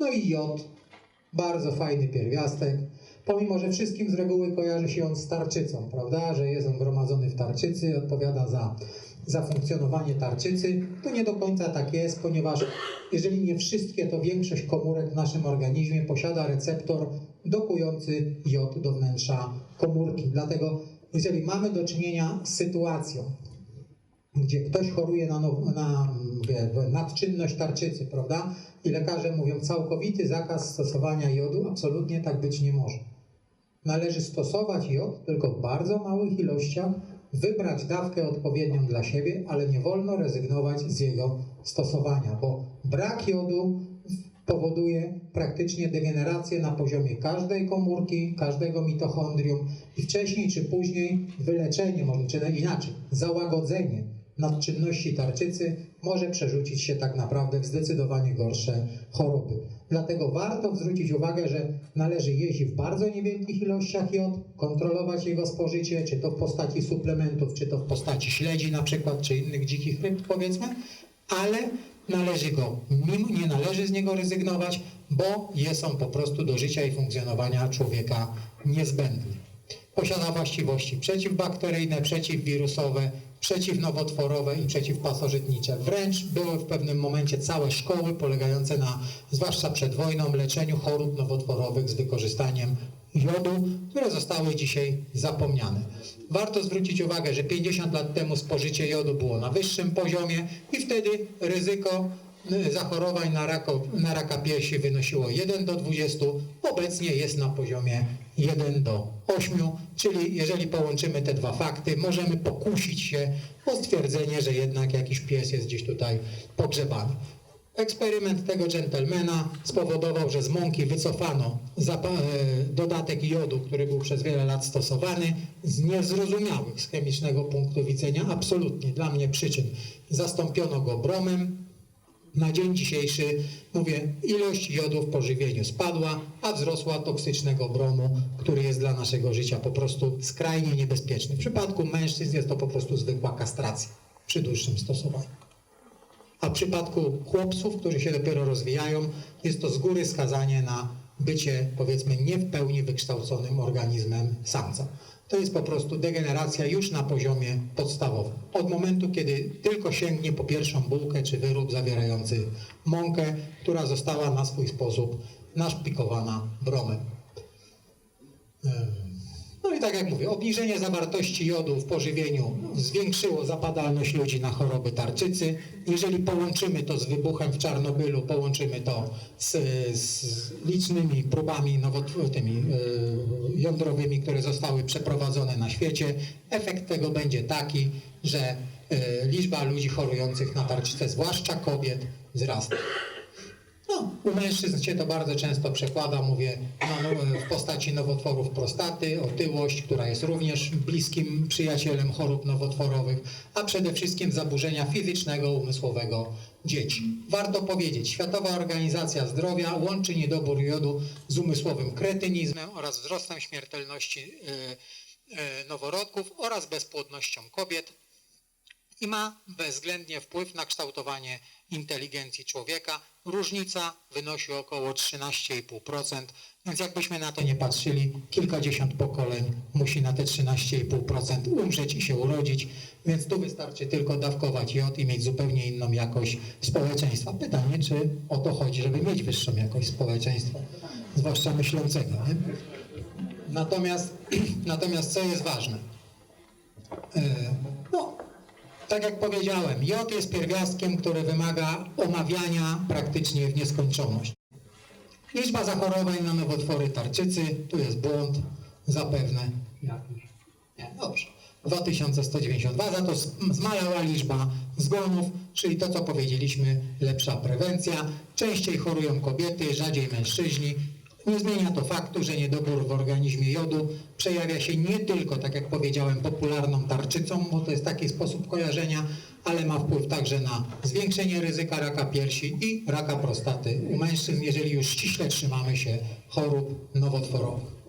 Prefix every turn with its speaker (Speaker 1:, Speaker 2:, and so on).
Speaker 1: No i jod, bardzo fajny pierwiastek. Pomimo, że wszystkim z reguły kojarzy się on z tarczycą, prawda? Że jest on gromadzony w tarczycy, odpowiada za, za funkcjonowanie tarczycy. To nie do końca tak jest, ponieważ jeżeli nie wszystkie, to większość komórek w naszym organizmie posiada receptor dokujący jod do wnętrza komórki. Dlatego, jeżeli mamy do czynienia z sytuacją, gdzie ktoś choruje na, na mówię, nadczynność tarczycy, prawda? I lekarze mówią całkowity zakaz stosowania jodu, absolutnie tak być nie może. Należy stosować jod tylko w bardzo małych ilościach, wybrać dawkę odpowiednią dla siebie, ale nie wolno rezygnować z jego stosowania, bo brak jodu powoduje praktycznie degenerację na poziomie każdej komórki, każdego mitochondrium i wcześniej czy później wyleczenie, może czy inaczej, załagodzenie nadczynności tarczycy może przerzucić się tak naprawdę w zdecydowanie gorsze choroby. Dlatego warto zwrócić uwagę, że należy jeść w bardzo niewielkich ilościach jod, kontrolować jego spożycie, czy to w postaci suplementów, czy to w postaci śledzi na przykład, czy innych dzikich ryb powiedzmy, ale należy go, nie należy z niego rezygnować, bo jest on po prostu do życia i funkcjonowania człowieka niezbędny. Posiada właściwości przeciwbakteryjne, przeciwwirusowe, przeciwnowotworowe i przeciwpasożytnicze. Wręcz były w pewnym momencie całe szkoły polegające na, zwłaszcza przed wojną, leczeniu chorób nowotworowych z wykorzystaniem jodu, które zostały dzisiaj zapomniane. Warto zwrócić uwagę, że 50 lat temu spożycie jodu było na wyższym poziomie i wtedy ryzyko zachorowań na, rako, na raka piersi wynosiło 1 do 20, obecnie jest na poziomie 1 do 8, czyli jeżeli połączymy te dwa fakty, możemy pokusić się o stwierdzenie, że jednak jakiś pies jest gdzieś tutaj pogrzebany. Eksperyment tego dżentelmena spowodował, że z mąki wycofano e, dodatek jodu, który był przez wiele lat stosowany, z niezrozumiałych z chemicznego punktu widzenia, absolutnie dla mnie przyczyn. Zastąpiono go bromem. Na dzień dzisiejszy, mówię, ilość jodu w pożywieniu spadła, a wzrosła toksycznego bromu, który jest dla naszego życia po prostu skrajnie niebezpieczny. W przypadku mężczyzn jest to po prostu zwykła kastracja przy dłuższym stosowaniu. A w przypadku chłopców, którzy się dopiero rozwijają, jest to z góry skazanie na bycie, powiedzmy, nie w pełni wykształconym organizmem samca. To jest po prostu degeneracja już na poziomie podstawowym. Od momentu, kiedy tylko sięgnie po pierwszą bułkę czy wyrób zawierający mąkę, która została na swój sposób naszpikowana bromem. No i tak jak mówię, obniżenie zawartości jodu w pożywieniu zwiększyło zapadalność ludzi na choroby tarczycy. Jeżeli połączymy to z wybuchem w Czarnobylu, połączymy to z, z licznymi próbami e, jądrowymi, które zostały przeprowadzone na świecie, efekt tego będzie taki, że e, liczba ludzi chorujących na tarczycę, zwłaszcza kobiet, wzrasta. U mężczyzn się to bardzo często przekłada, mówię, no, w postaci nowotworów prostaty, otyłość, która jest również bliskim przyjacielem chorób nowotworowych, a przede wszystkim zaburzenia fizycznego, umysłowego dzieci. Warto powiedzieć, Światowa Organizacja Zdrowia łączy niedobór jodu z umysłowym kretynizmem oraz wzrostem śmiertelności e, e, noworodków oraz bezpłodnością kobiet i ma bezwzględnie wpływ na kształtowanie inteligencji człowieka. Różnica wynosi około 13,5%, więc jakbyśmy na to nie patrzyli, kilkadziesiąt pokoleń musi na te 13,5% umrzeć i się urodzić, więc tu wystarczy tylko dawkować jod i mieć zupełnie inną jakość społeczeństwa. Pytanie, czy o to chodzi, żeby mieć wyższą jakość społeczeństwa, zwłaszcza myślącego. Nie? Natomiast, natomiast co jest ważne? No, tak jak powiedziałem, jod jest pierwiastkiem, który wymaga omawiania praktycznie w nieskończoność. Liczba zachorowań na nowotwory tarczycy, tu jest błąd, zapewne. Jakiś? Nie, dobrze. 2192, za to zmalała liczba zgonów, czyli to, co powiedzieliśmy, lepsza prewencja. Częściej chorują kobiety, rzadziej mężczyźni. Nie zmienia to faktu, że niedobór w organizmie jodu przejawia się nie tylko, tak jak powiedziałem, popularną tarczycą, bo to jest taki sposób kojarzenia, ale ma wpływ także na zwiększenie ryzyka raka piersi i raka prostaty u mężczyzn, jeżeli już ściśle trzymamy się chorób nowotworowych.